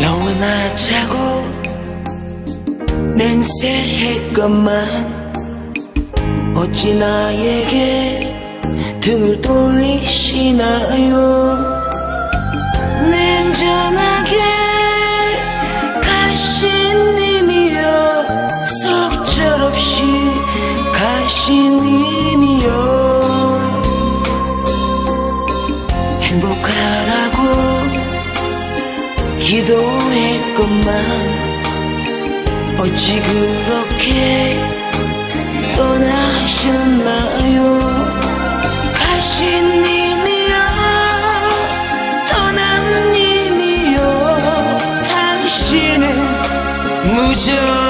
영원하 자고 맹세했건만 어찌 나에게 등을 돌리시나요? 냉정하게 가신 님이여 속절없이 가신 님이 기도했건만 어찌 그렇게 떠나셨나요? 가신 님이여 떠난 님이여 당신은 무정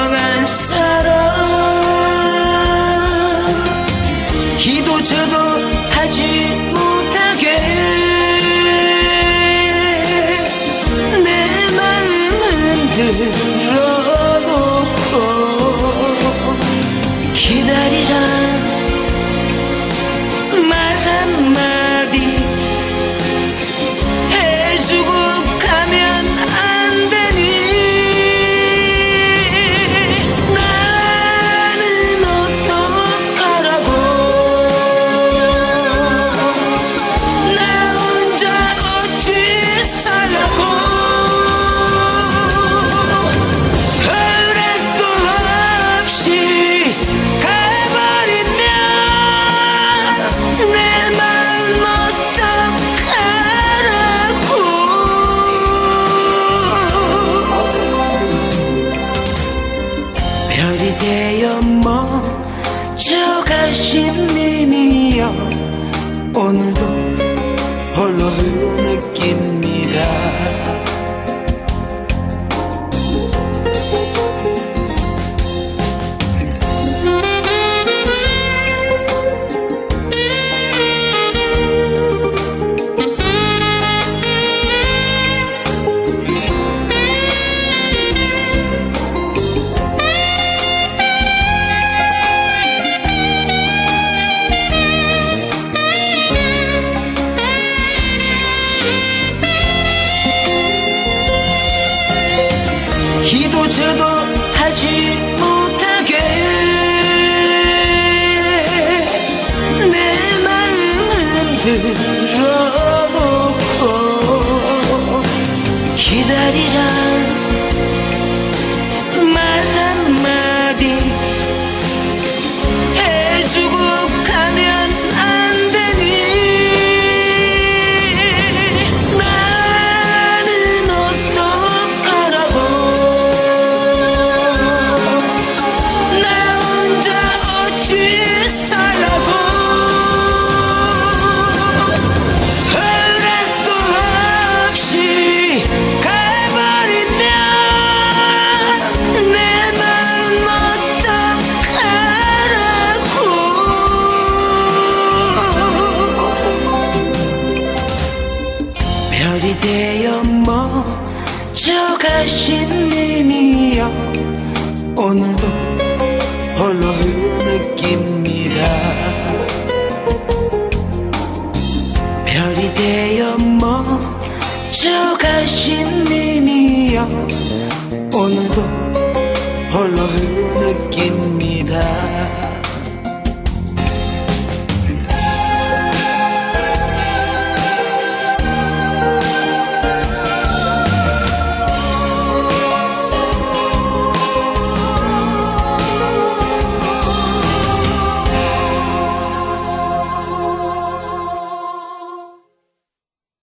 멈춰 가신 님이여. 오늘도 sensin 멈춰 가신 님이여 오늘도 홀로 느낍니다 별이 되어 멈춰 가신 님이여 오늘도 홀로 느낍니다